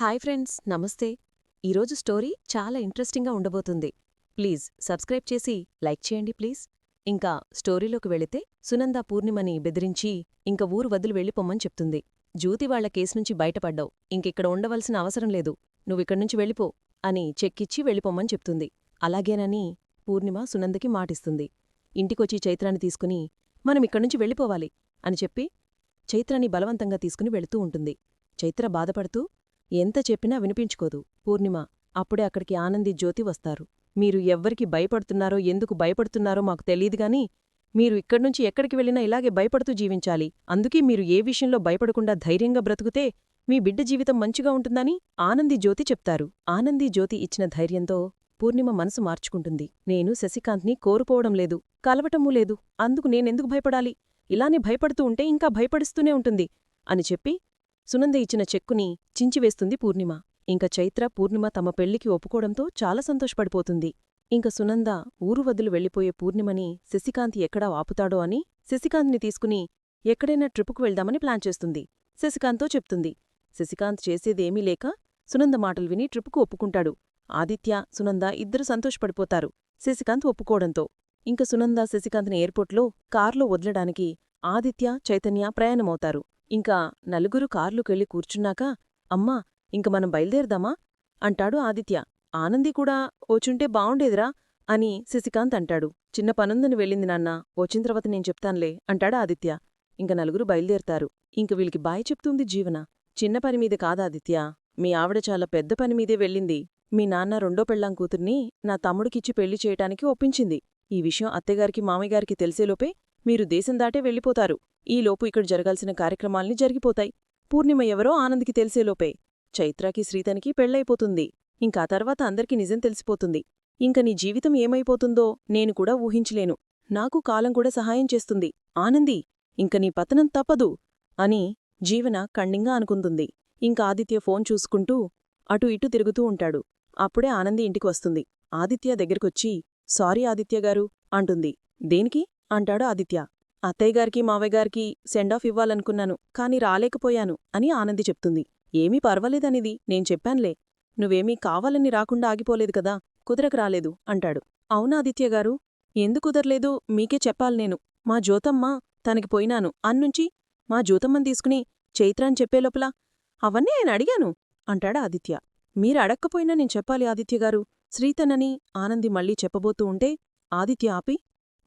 Hi friends నమస్తే. ఈరోజు story చాలా ఇంట్రెస్టింగ్గా ఉండబోతుంది. ప్లీజ్ సబ్స్క్రైబ్ చేసి లైక్ చేయండి ప్లీజ్. ఇంకా స్టోరీలోకి వెళితే సునంద పూర్ణిమని బెదిరించి ఇంక ఊరు వదిలి వెళ్ళిపోమ్మని చెప్తుంది. జ్యూతి వాళ్ళ కేసు నుంచి బయటపడ్డావు. ఇంకిక్కడ ఉండవలసిన అవసరం లేదు. నువ్విక్కడ్నుంచి వెళ్ళిపో అని చెక్కిచ్చి వెళ్ళిపోమ్మని చెప్తుంది. అలాగేనని పూర్ణిమ సునందకి మాటిస్తుంది. ఇంటికొచ్చి చైత్రాన్ని తీసుకుని మనం ఇక్కడ్నుంచి వెళ్ళిపోవాలి అని చెప్పి చైత్రాన్ని బలవంతంగా తీసుకుని వెళుతూ ఉంటుంది. చైత్ర బాధపడుతూ ఎంత చెప్పినా వినిపించుకోదు. పూర్ణిమ అప్పుడే అక్కడికి ఆనంది జ్యోతి వస్తారు. మీరు ఎవ్వరికి భయపడుతున్నారో ఎందుకు భయపడుతున్నారో మాకు తెలీదుగాని మీరు ఇక్కడ్నుంచి ఎక్కడికి వెళ్ళినా ఇలాగే భయపడుతూ జీవించాలి. అందుకే మీరు ఏ విషయంలో భయపడకుండా ధైర్యంగా బ్రతుకుతే మీ బిడ్డ జీవితం మంచిగా ఉంటుందని ఆనంది జ్యోతి చెప్తారు. ఆనంది జ్యోతి ఇచ్చిన ధైర్యంతో పూర్ణిమ మనసు మార్చుకుంటుంది. నేను శశికాంత్ని కోరుకోవడం లేదు కలవటమూ లేదు. అందుకు నేనెందుకు భయపడాలి? ఇలానే భయపడుతూ ఉంటే ఇంకా భయపడిస్తూనే ఉంటుంది అని చెప్పి సునంద ఇచ్చిన చెక్కుని చించివేస్తుంది పూర్ణిమ. ఇంక చైత్ర పూర్ణిమ తమ పెళ్ళికి ఒప్పుకోవడంతో చాలా సంతోషపడిపోతుంది. ఇంక సునంద ఊరు వదిలి వెళ్ళిపోయే పూర్ణిమని శశికాంత్ ఎక్కడా ఆపుతాడో అని శశికాంత్ని తీసుకుని ఎక్కడైనా ట్రిప్పుకు వెళ్దామని ప్లాన్ చేస్తుంది. శశికాంత్తో చెప్తుంది. శశికాంత్ చేసేదేమీ లేక సునంద మాటలు విని ట్రిప్పుకు ఒప్పుకుంటాడు. ఆదిత్య సునంద ఇద్దరు సంతోషపడిపోతారు. శశికాంత్ ఒప్పుకోవడంతో. ఇంక సునంద శశికాంత్ని ఎయిర్పోర్ట్లో కార్లో వదలడానికి ఆదిత్య చైతన్య ప్రయాణమవుతారు. ఇంకా నలుగురు కార్లుకెళ్ళి కూర్చున్నాక అమ్మా ఇంక మనం బయలుదేరదామా? అంటాడు ఆదిత్య. ఆనంది కూడా ఓచుంటే బావుండేదిరా అని శశికాంత్ అంటాడు. చిన్న పనుందని వెళ్ళింది నాన్న వచ్చిన తర్వాత నేను చెప్తాన్లే అంటాడు ఆదిత్య. ఇంక నలుగురు బయలుదేరతారు. ఇంక వీళ్ళకి బాయ్ చెప్తుంది జీవన. చిన్న పనిమీద కాదాదిత్య మీ ఆవిడ చాలా పెద్ద పనిమీదే వెళ్ళింది. మీ నాన్న రెండో పెళ్ళాం కూతుర్ని నా తమ్ముడికిచ్చి పెళ్ళి చేయటానికి ఒప్పించింది. ఈ విషయం అత్తగారికి మామయ్యగారికి తెలిసేలోపే మీరు దేశం దాటే వెళ్ళిపోతారు. ఈలోపు ఇక్కడ జరగాల్సిన కార్యక్రమాల్ని జరిగిపోతాయి. పూర్ణిమ ఎవరో ఆనంద్కి తెలిసేలోపే చైత్రాకి శ్రీతనికి పెళ్ళైపోతుంది ఇంకా తర్వాత అందరికీ నిజం తెలిసిపోతుంది. ఇంక నీ జీవితం ఏమైపోతుందో నేను కూడా ఊహించలేను. నాకు కాలం కూడా సహాయం చేస్తుంది. ఆనంది ఇంక నీ పతనం తప్పదు అని జీవన కండింగా అనుకుంటుంది. ఇంక ఆదిత్య ఫోన్ చూసుకుంటూ అటు ఇటు తిరుగుతూ ఉంటాడు. అప్పుడే ఆనంది ఇంటికి వస్తుంది. ఆదిత్య దగ్గరకొచ్చి సారీ ఆదిత్యగారు అంటుంది. దేనికి? అంటాడు ఆదిత్య. అత్తయ్యగారికి మావయ్యగారికి సెండాఫ్ ఇవ్వాలనుకున్నాను కాని రాలేకపోయాను అని ఆనంది చెప్తుంది. ఏమీ పర్వాలేదనిది నేను చెప్పాన్లే. నువ్వేమీ కావాలని రాకుండా ఆగిపోలేదు కదా కుదరకు రాలేదు అంటాడు. అవునా ఆదిత్యగారు ఎందు కుదరలేదు? మీకే చెప్పాలి నేను. మా జ్యోతమ్మ తనకి పోయినాను. అన్నుంచి మా జ్యోతమ్మని తీసుకుని చైత్రాన్ని చెప్పేలోపల అవన్నీ ఆయన అడిగాను అంటాడు ఆదిత్య. మీరు అడక్కపోయినా నేను చెప్పాలి ఆదిత్యగారు శ్రీతనని ఆనంది మళ్ళీ చెప్పబోతూ ఉంటే ఆదిత్య ఆపి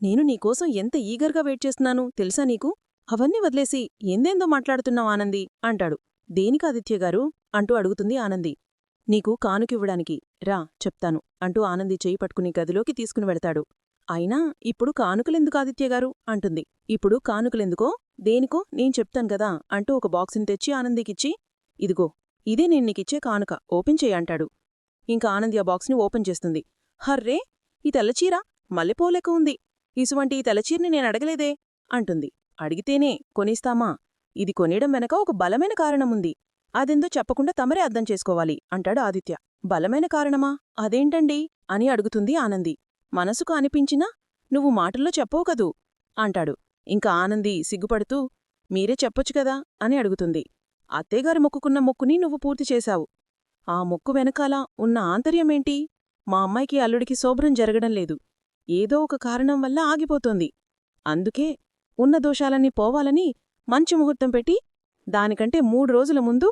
నేను నీకోసం ఎంత ఈగర్గా వెయిట్ చేస్తున్నాను తెలుసా నీకు? అవన్నీ వదిలేసి ఎందేందో మాట్లాడుతున్నావు ఆనంది అంటాడు. దేనికి ఆదిత్యగారు అంటూ అడుగుతుంది ఆనంది. నీకు కానుకివ్వడానికి రా చెప్తాను అంటూ ఆనంది చేయి పట్టుకుని గదిలోకి తీసుకుని వెళతాడు. అయినా ఇప్పుడు కానుకలెందుకు ఆదిత్యగారు అంటుంది. ఇప్పుడు కానుకలెందుకో? దేనికో? నేను చెప్తాను గదా అంటూ ఒక బాక్సుని తెచ్చి ఆనందికిచ్చి ఇదిగో ఇదే నేను నీకిచ్చే కానుక ఓపెన్ చేయి అంటాడు. ఇంకా ఆనంది ఆ బాక్స్ని ఓపెన్ చేస్తుంది. హర్రే ఈ తెల్లచీర మల్లెపోలేక ఉంది. ఇసువంటి ఈ తెల్లచీరని నేను అడగలేదే అంటుంది. అడిగితేనే కొనిస్తామా? ఇది కొనేయడం వెనక ఒక బలమైన కారణముంది. అదెందో చెప్పకుండా తమరే అర్థం చేసుకోవాలి అంటాడు ఆదిత్య. బలమైన కారణమా? అదేంటండి? అని అడుగుతుంది ఆనంది. మనసుకు అనిపించినా నువ్వు మాటల్లో చెప్పవు కదూ? అంటాడు. ఇంకా ఆనంది సిగ్గుపడుతూ మీరే చెప్పొచ్చు కదా? అని అడుగుతుంది. అత్తేగారి మొక్కుకున్న మొక్కుని నువ్వు పూర్తి చేశావు. ఆ మొక్కు వెనకాల ఉన్న ఆంతర్యమేంటి? మా అమ్మాయికి అల్లుడికి శోభ్రం జరగడం లేదు. ఏదో ఒక కారణం వల్ల ఆగిపోతోంది. అందుకే ఉన్న దోషాలన్నీ పోవాలని మంచి ముహూర్తం పెట్టి దానికంటే మూడు రోజుల ముందు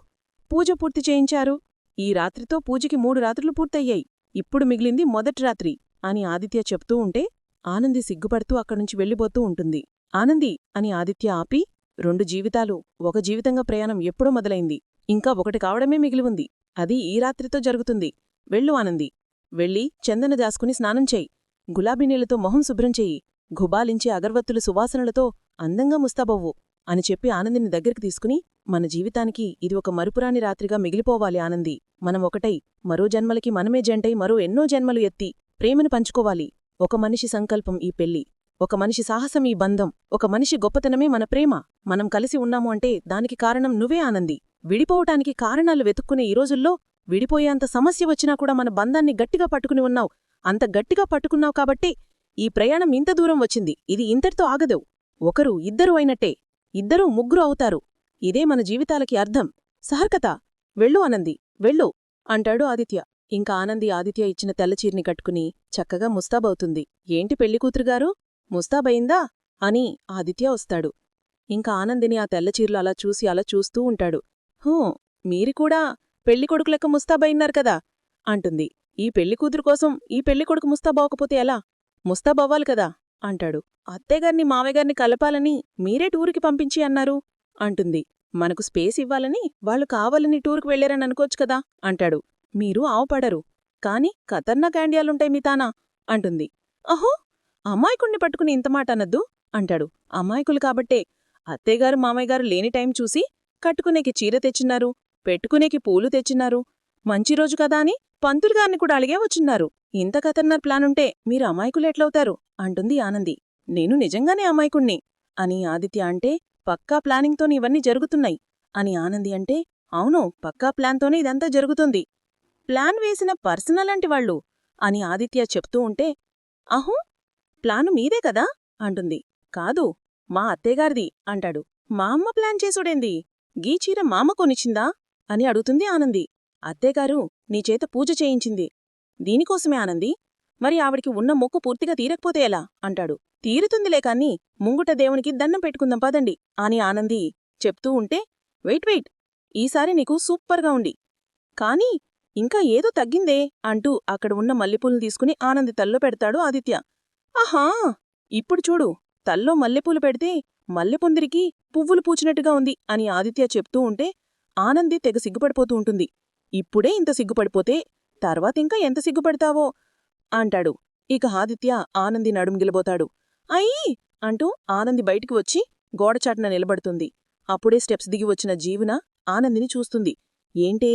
పూజ పూర్తి చేయించారు. ఈ రాత్రితో పూజకి మూడు రాత్రులు పూర్తయ్యాయి. ఇప్పుడు మిగిలింది మొదటి రాత్రి అని ఆదిత్య చెప్తూ ఉంటే ఆనంది సిగ్గుపడుతూ అక్కడ్నుంచి వెళ్ళిపోతూ ఉంటుంది. ఆనంది అని ఆదిత్య ఆపి రెండు జీవితాలు ఒక జీవితంగా ప్రయాణం ఎప్పుడో మొదలైంది. ఇంకా ఒకటి కావడమే మిగిలి ఉంది. అది ఈ రాత్రితో జరుగుతుంది. వెళ్ళు ఆనంది. వెళ్ళి చందన దాసుకుని స్నానం చేయి. గులాబీ నీళ్ళతో మొహం శుభ్రం చెయ్యి గుబాలించే అగర్వత్తులు సువాసనలతో అందంగా ముస్తాబవ్వు అని చెప్పి ఆనందిని దగ్గరికి తీసుకుని మన జీవితానికి ఇది ఒక మరుపురాని రాత్రిగా మిగిలిపోవాలి ఆనంది. మనం ఒకటై మరో జన్మలకి మనమే జంటై మరో ఎన్నో జన్మలు ఎత్తి ప్రేమను పంచుకోవాలి. ఒక మనిషి సంకల్పం ఈ పెళ్ళి. ఒక మనిషి సాహసం ఈ బంధం. ఒక మనిషి గొప్పతనమే మన ప్రేమ. మనం కలిసి ఉన్నాము అంటే దానికి కారణం నువ్వే ఆనంది. విడిపోవటానికి కారణాలు వెతుక్కునే ఈ రోజుల్లో విడిపోయేంత సమస్య వచ్చినా కూడా మన బంధాన్ని గట్టిగా పట్టుకుని ఉన్నావు. అంత గట్టిగా పట్టుకున్నావు కాబట్టే ఈ ప్రయాణం ఇంత దూరం వచ్చింది. ఇది ఇంతటితో ఆగదు. ఒకరు ఇద్దరు అయినట్టే. ఇద్దరూ ముగ్గురు అవుతారు. ఇదే మన జీవితాలకి అర్థం. సహర్కత వెళ్ళు అనంది వెళ్ళు అంటాడు ఆదిత్య. ఇంకా ఆనంది ఆదిత్య ఇచ్చిన తెల్లచీరిని కట్టుకుని చక్కగా ముస్తాబవుతుంది ఏంటి పెళ్ళికూతురుగారు ముస్తాబయిందా అని ఆదిత్య వస్తాడు. ఇంకా ఆనందిని ఆ తెల్లచీరలు అలా చూసి అలా చూస్తూ ఉంటాడు. హూ మీరు కూడా పెళ్ళికొడుకులెక్క ముస్తాబయిన్నారు కదా? అంటుంది. ఈ పెళ్ళికూతురు కోసం ఈ పెళ్ళికొడుకు ముస్తాబావకపోతే ఎలా? ముస్తాబవ్వాలి కదా అంటాడు. అత్తయ్యగారిని మావయ్యగారిని కలపాలని మీరే టూరుకి పంపించి అన్నారు అంటుంది. మనకు స్పేస్ ఇవ్వాలని వాళ్ళు కావాలని టూరుకు వెళ్ళారని అనుకోవచ్చు కదా అంటాడు. మీరు ఆవుపడరు. కాని ఖతర్నా క్యాండియాలుంటాయి మీ తానా అంటుంది. అహో అమాయకుణ్ణి పట్టుకుని ఇంత మాట అనద్దు అంటాడు. అమాయకులు కాబట్టే అత్తయ్యగారు మామయ్యగారు లేని టైం చూసి కట్టుకునేకి చీర తెచ్చిన్నారు పెట్టుకునేకి పూలు తెచ్చిన్నారు మంచి రోజు కదా అని పంతులుగారిని కూడా అడిగే వచ్చున్నారు. ఇంత ఖతర్నాక్ ప్లానుంటే మీరు అమాయకులు ఎట్లవుతారు? అంటుంది ఆనంది. నేను నిజంగానే అమాయకుణ్ణి? అని ఆదిత్య అంటే పక్కా ప్లానింగ్తోని ఇవన్నీ జరుగుతున్నాయి. అని ఆనంది అంటే అవును పక్కా ప్లాన్తోనే ఇదంతా జరుగుతుంది. ప్లాన్ వేసిన పర్సనలాంటి వాళ్ళు? అని ఆదిత్య చెప్తూ ఉంటే అహో ప్లాను మీదే కదా? అంటుంది. కాదు మా అత్తేగారిది అంటాడు. మా అమ్మ ప్లాన్ చేసుడేంది? గీ చీర మామ కొనిచ్చిందా? అని అడుగుతుంది ఆనంది. అత్తేగారు నీచేత పూజ చేయించింది. దీనికోసమే ఆనంది. మరి ఆవిడికి ఉన్న మొక్కు పూర్తిగా తీరకపోతే ఎలా? అంటాడు. తీరుతుందిలే కాని ముంగుట దేవునికి దండం పెట్టుకుందాం పదండి. అని ఆనంది చెప్తూ ఉంటే వెయిట్ వెయిట్. ఈసారి నీకు సూపర్గా ఉండి. కాని ఇంకా ఏదో తగ్గిందే అంటూ అక్కడ ఉన్న మల్లెపూలను తీసుకుని ఆనంది తల్లో పెడతాడు ఆదిత్య. ఆహా! ఇప్పుడు చూడు తల్లో మల్లెపూలు పెడితే మల్లెపొందిరికి పువ్వులు పూచినట్టుగా ఉంది అని ఆదిత్య చెప్తూ ఉంటే ఆనంది తెగ సిగ్గుపడిపోతూ ఉంటుంది. ఇప్పుడే ఇంత సిగ్గుపడిపోతే తర్వాతింకా ఎంత సిగ్గుపడతావో? అంటాడు. ఇక ఆదిత్య ఆనంది నడుంగిలబోతాడు అయ్యి! అంటూ ఆనంది బయటికి వచ్చి గోడచాటున నిలబడుతుంది. అప్పుడే స్టెప్స్ దిగి వచ్చిన జీవన ఆనందిని చూస్తుంది. ఏంటే?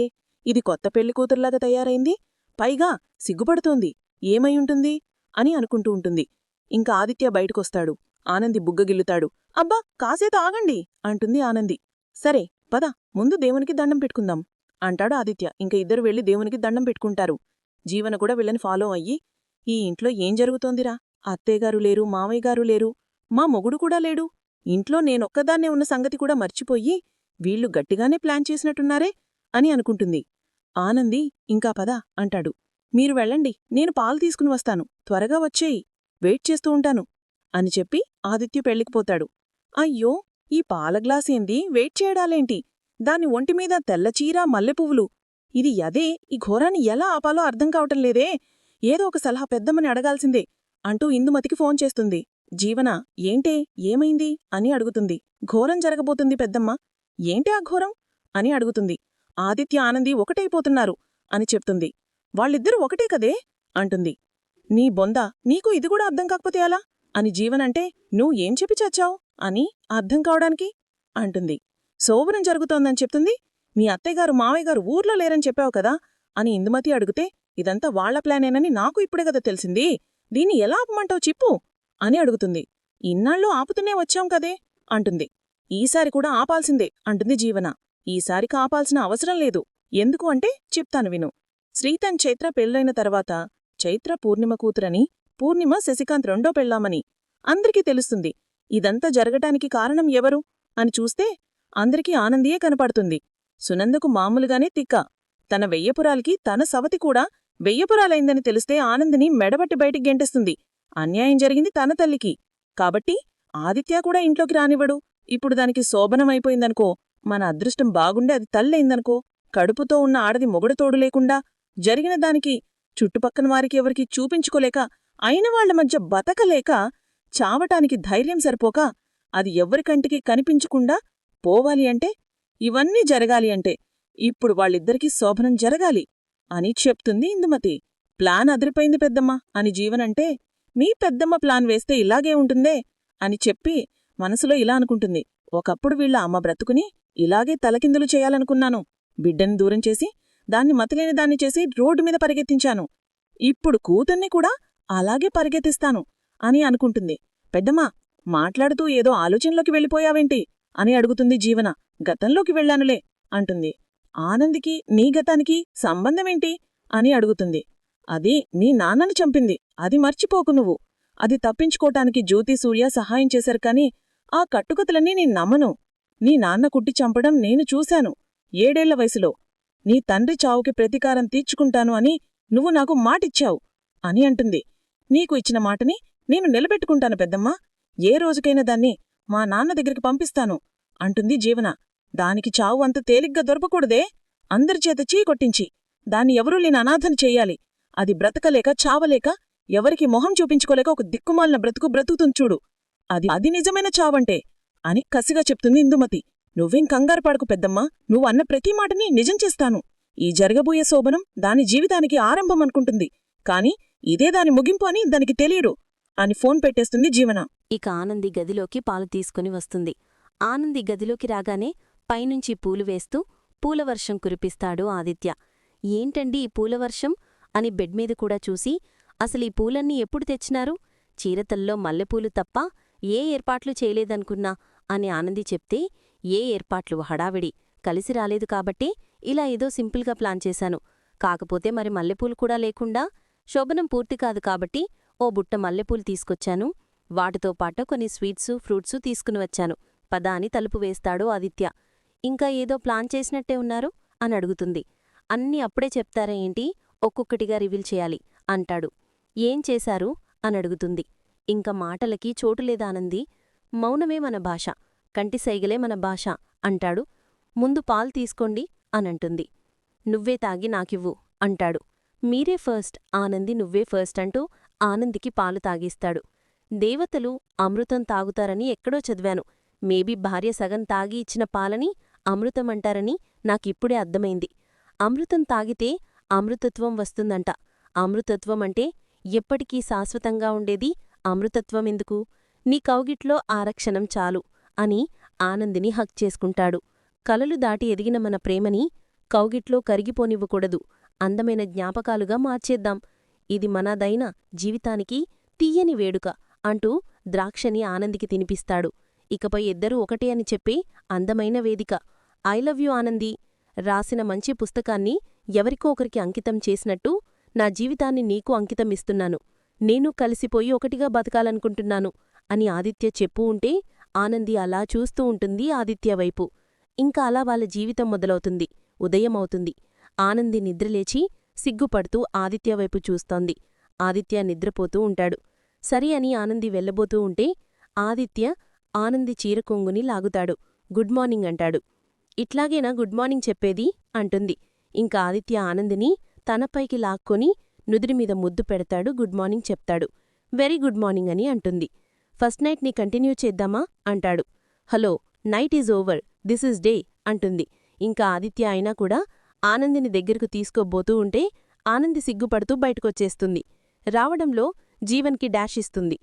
ఇది కొత్త పెళ్ళి కూతురులాగా తయారైంది? పైగా సిగ్గుపడుతోంది. ఏమైయుంటుంది అని అనుకుంటూ ఉంటుంది. ఇంకా ఆదిత్య బయటకొస్తాడు. ఆనంది బుగ్గగిల్లుతాడు అబ్బా! కాసేత ఆగండి! అంటుంది ఆనంది. సరే పద. ముందు దేవునికి దండం పెట్టుకుందాం. అంటాడు ఆదిత్య. ఇంక ఇద్దరు వెళ్ళి దేవునికి దండం పెట్టుకుంటారు. జీవన కూడా వీళ్ళని ఫాలో అయ్యి ఈ ఇంట్లో ఏం జరుగుతోందిరా? అత్తయ్యగారు లేరు మావయ్యగారు లేరు మా మొగుడు కూడా లేడు. ఇంట్లో నేనొక్కదాన్నే ఉన్న సంగతి కూడా మర్చిపోయి వీళ్ళు గట్టిగానే ప్లాన్ చేసినట్టున్నారే అని అనుకుంటుంది. ఆనంది ఇంకా పద అంటాడు. మీరు వెళ్ళండి నేను పాలు తీసుకుని వస్తాను. త్వరగా వచ్చేయి వెయిట్ చేస్తూ ఉంటాను అని చెప్పి ఆదిత్య పెళ్ళికిపోతాడు అయ్యో ఈ పాల గ్లాసేంది? వెయిట్ చేయడాలేంటి? దాని ఒంటిమీద తెల్లచీర మల్లెపువ్వులు. ఇది అదే ఈ ఘోరాన్ని ఎలా ఆపాలో అర్థం కావటం లేదే. ఏదో ఒక సలహా పెద్దమ్మని అడగాల్సిందే అంటూ ఇందుమతికి ఫోన్ చేస్తుంది. జీవన ఏంటే ఏమైంది? అని అడుగుతుంది. ఘోరం జరగబోతుంది పెద్దమ్మ. ఏంటి ఆ ఘోరం? అని అడుగుతుంది. ఆదిత్య ఆనంది ఒకటైపోతున్నారు అని చెప్తుంది. వాళ్ళిద్దరూ ఒకటే కదే? అంటుంది. నీ బొంద నీకు ఇది కూడా అర్థం కాకపోతే ఎలా? అని జీవనంటే నువ్వు ఏం చెప్పి చచ్చావు? అని అర్థం కావడానికి? అంటుంది. సోవరం జరుగుతోందని చెప్తుంది. మీ అత్తయ్యగారు మావయ్యగారు ఊర్లో లేరని చెప్పావు కదా? అని ఇందుమతి అడిగితే ఇదంతా వాళ్ళ ప్లానేనని నాకు ఇప్పుడే కదా తెలిసింది. దీన్ని ఎలా ఆపమంటావు చిప్పు అని అడుగుతుంది. ఇన్నాళ్ళు ఆపుతూనే వచ్చాం కదే అంటుంది. ఈసారి కూడా ఆపాల్సిందే అంటుంది జీవన. ఈసారి ఆపాల్సిన అవసరం లేదు. ఎందుకు అంటే చెప్తాను విను. శ్రీతన్ చైత్ర పెళ్ళైన తర్వాత చైత్ర పూర్ణిమ కూతురని పూర్ణిమ శశికాంత్ రెండో పెళ్ళామని అందరికీ తెలుస్తుంది. ఇదంతా జరగటానికి కారణం ఎవరు? అని చూస్తే అందరికీ ఆనందియే కనపడుతుంది. సునందకు మామూలుగానే తిక్క. తన వెయ్యపురాలకి తన సవతి కూడా వెయ్యపురాలైందని తెలిస్తే ఆనందిని మెడబట్టి బయటికి గెంటేస్తుంది. అన్యాయం జరిగింది తన తల్లికి. కాబట్టి ఆదిత్య కూడా ఇంట్లోకి రానివ్వడు. ఇప్పుడు దానికి శోభనమైపోయిందనుకో మన అదృష్టం బాగుండే అది తల్లయిందనుకో కడుపుతో ఉన్న ఆడది మొగుడుతోడు లేకుండా జరిగిన దానికి చుట్టుపక్కన వారికి ఎవరికి చూపించుకోలేక అయిన వాళ్ళ మధ్య బతకలేక చావటానికి ధైర్యం సరిపోక అది ఎవరికంటికి కనిపించకుండా పోవాలి అంటే ఇవన్నీ జరగాలి అంటే ఇప్పుడు వాళ్ళిద్దరికీ శోభనం జరగాలి అని చెప్తుంది ఇందుమతి. ప్లాన్ అదిరిపోయింది పెద్దమ్మ అని జీవనంటే మీ పెద్దమ్మ ప్లాన్ వేస్తే ఇలాగే ఉంటుందే అని చెప్పి మనసులో ఇలా అనుకుంటుంది. ఒకప్పుడు వీళ్ళ అమ్మ బ్రతుకుని ఇలాగే తలకిందులు చేయాలనుకున్నాను. బిడ్డని దూరం చేసి దాన్ని మతిలేని దాన్ని చేసి రోడ్డు మీద పరిగెత్తించాను. ఇప్పుడు కూతుర్ని కూడా అలాగే పరిగెత్తిస్తాను అని అనుకుంటుంది. పెద్దమ్మా మాట్లాడుతూ ఏదో ఆలోచనలోకి వెళ్ళిపోయావేంటి? అని అడుగుతుంది జీవన. గతంలోకి వెళ్ళానులే అంటుంది. ఆనందికి నీ గతానికి సంబంధమేంటి? అని అడుగుతుంది. అది నీ నాన్నను చంపింది. అది మర్చిపోకు నువ్వు. అది తప్పించుకోటానికి జ్యోతి సూర్య సహాయం చేశారు కాని ఆ కట్టుకతలన్నీ నీ నమ్మను. నీ నాన్న కుట్టి చంపడం నేను చూశాను ఏడేళ్ళ వయసులో. నీ తండ్రి చావుకి ప్రతీకారం తీర్చుకుంటాను అని నువ్వు నాకు మాటిచ్చావు అని అంటుంది. నీకు ఇచ్చిన మాటని నేను నిలబెట్టుకుంటాను పెద్దమ్మా. ఏ రోజుకైనా దాన్ని మా నాన్న దగ్గరికి పంపిస్తాను అంటుంది జీవన. దానికి చావు అంత తేలిగ్గా దొరకకూడదే. అందరిచేత చీ కొట్టించి దాన్ని ఎవరూ లేని అనాథను చెయ్యాలి అది బ్రతకలేక చావలేక ఎవరికి మొహం చూపించుకోలేక ఒక దిక్కుమాలిన బ్రతుకు బ్రతుకుతుంది చూడు. అది అది నిజమైన చావంటే అని కసిగా చెప్తుంది ఇందుమతి. నువ్వేం కంగారు పడకు పెద్దమ్మా నువ్వు అన్న ప్రతి మాటని నిజం చేస్తాను. ఈ జరగబోయే శోభనం దాని జీవితానికి ఆరంభం అనుకుంటుంది కాని ఇదే దాని ముగింపు అని దానికి తెలియడు అని ఫోన్ పెట్టేస్తుంది జీవన. ఇక ఆనంది గదిలోకి పాలు తీసుకుని వస్తుంది. ఆనంది గదిలోకి రాగానే పైనుంచి పూలు వేస్తూ పూలవర్షం కురిపిస్తాడు ఆదిత్య. ఏంటండి ఈ పూలవర్షం? అని బెడ్ మీద కూడా చూసి అసలు ఈ పూలన్నీ ఎప్పుడు తెచ్చినారు? చీరతల్లో మల్లెపూలు తప్ప ఏ ఏర్పాట్లు చేయలేదనుకున్నా అని ఆనంది చెప్తే ఏ ఏర్పాట్లు? హడావిడి. కలిసి రాలేదు కాబట్టే ఇలా ఏదో సింపుల్గా ప్లాన్ చేశాను. కాకపోతే మరి మల్లెపూలు కూడా లేకుండా శోభనం పూర్తి కాదు కాబట్టి ఓ బుట్ట మల్లెపూలు తీసుకొచ్చాను. వాటితో పాటు కొన్ని స్వీట్సు ఫ్రూట్సు తీసుకుని వచ్చాను. పద అని తలుపు వేస్తాడు ఆదిత్య. ఇంకా ఏదో ప్లాన్ చేసినట్టే ఉన్నారు? అని అడుగుతుంది. అన్నీ అప్పుడే చెప్తారా ఏంటి? ఒక్కొక్కటిగా రివీల్ చేయాలి అంటాడు. ఏం చేశారు? అని అడుగుతుంది. ఇంక మాటలకి చోటులేదానంది మౌనమే మన భాష కంటి సైగలే మన భాష అంటాడు. ముందు పాలు తీసుకోండి అనంటుంది నువ్వే తాగి నాకివ్వు అంటాడు. మీరే ఫస్ట్ ఆనంది. నువ్వే ఫస్ట్ అంటూ ఆనందికి పాలు తాగిస్తాడు. దేవతలు అమృతం తాగుతారని ఎక్కడో చదివాను. మేబీ భార్య సగం తాగి ఇచ్చిన పాలని అమృతమంటారని నాకిప్పుడే అర్థమైంది. అమృతం తాగితే అమృతత్వం వస్తుందంట. అమృతత్వం అంటే ఎప్పటికీ శాశ్వతంగా ఉండేది అమృతత్వం ఎందుకు? నీ కౌగిట్లో ఆరక్షణం చాలు అని ఆనందిని హక్ చేసుకుంటాడు. కలలు దాటి ఎదిగిన మన ప్రేమని కౌగిట్లో కరిగిపోనివ్వకూడదు. అందమైన జ్ఞాపకాలుగా మార్చేద్దాం. ఇది మనదైన జీవితానికి తీయని వేడుక అంటూ ద్రాక్షని ఆనందికి తినిపిస్తాడు. ఇకపై ఇద్దరూ ఒకటే అని చెప్పి అందమైన వేదిక. ఐ లవ్ యు ఆనంది రాసిన మంచి పుస్తకాన్ని ఎవరికో ఒకరికి అంకితం చేసినట్టు నా జీవితాన్ని నీకు అంకితమిస్తున్నాను. నేను కలిసిపోయి ఒకటిగా బతకాలనుకుంటున్నాను అని ఆదిత్య చెప్పు ఉంటే ఆనంది అలా చూస్తూ ఉంటుంది ఆదిత్య వైపు. ఇంకా అలా వాళ్ళ జీవితం మొదలవుతుంది. ఉదయమవుతుంది. ఆనంది నిద్రలేచి సిగ్గుపడుతూ ఆదిత్య వైపు చూస్తోంది. ఆదిత్య నిద్రపోతూ ఉంటాడు. సరి అని ఆనంది వెళ్ళబోతూ ఉంటే ఆదిత్య ఆనంది చీరకొంగుని లాగుతాడు. గుడ్ మార్నింగ్ అంటాడు. ఇట్లాగేనా గుడ్ మార్నింగ్ చెప్పేది? అంటుంది. ఇంకా ఆదిత్య ఆనందిని తనపైకి లాక్కొని నుదిరిమీద ముద్దు పెడతాడు. గుడ్ మార్నింగ్ చెప్తాడు. వెరీ గుడ్ మార్నింగ్ అని అంటుంది. ఫస్ట్ నైట్ని కంటిన్యూ చేద్దామా? అంటాడు. Hello night is over. This is day. అంటుంది. ఇంకా ఆదిత్య అయినా కూడా ఆనందిని దగ్గరకు తీసుకోబోతూ ఉంటే ఆనంది సిగ్గుపడుతూ బయటకొచ్చేస్తుంది. రావడంలో జీవన్కి డాష్ ఇస్తుంది.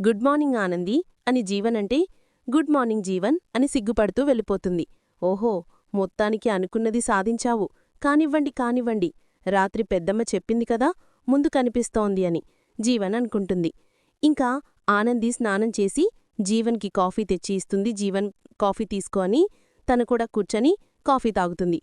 గుడ్ మార్నింగ్ ఆనంది అని జీవన్ అంటే గుడ్ మార్నింగ్ జీవన్ అని సిగ్గుపడుతూ వెళ్ళిపోతుంది. ఓహో మొత్తానికి అనుకున్నది సాధించావు. కానివ్వండి కానివ్వండి. రాత్రి పెద్దమ్మ చెప్పింది కదా ముందు కనిపిస్తోంది అని జీవన్ అనుకుంటుంది. ఇంకా ఆనంది స్నానం చేసి జీవన్కి కాఫీ తెచ్చి ఇస్తుంది. జీవన్ కాఫీ తీసుకో అని తను కూడా కూర్చొని కాఫీ తాగుతుంది.